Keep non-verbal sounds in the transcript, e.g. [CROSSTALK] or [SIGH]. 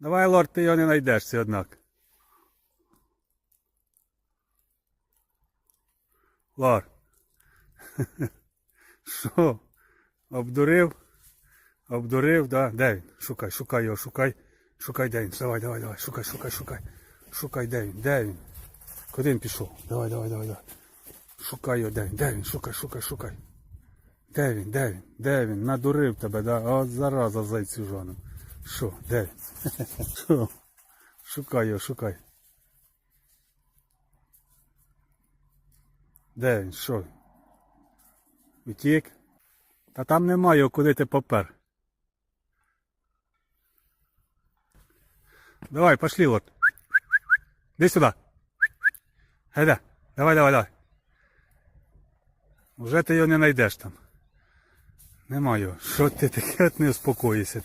Давай, лорд, ти його не знайдеш, однак. Лорд. [LAUGHS] Що? Обдурив? Обдурив, да? Де він? Шукай, шукай його, шукай. Шукай, де він. Давай, давай, давай. Шукай, шукай, шукай. Шукай, де він, де він. Куди він пішов? Давай, давай, давай, давай. Шукай його, де він, де він, шукай, шукай, шукай. Де він, де він, де він? Надурив тебе, да? От зараза зайцю жоном. Що, де? [LAUGHS] Що? Шукай його, шукай. Де він? Що? Утік? Та там немає куди ти попер. Давай, пошли, вот. Иди сюда. Гайда. Давай, давай, давай. Уже ти його не знайдеш там. Нема його. Що ти таке от не успокоїшся?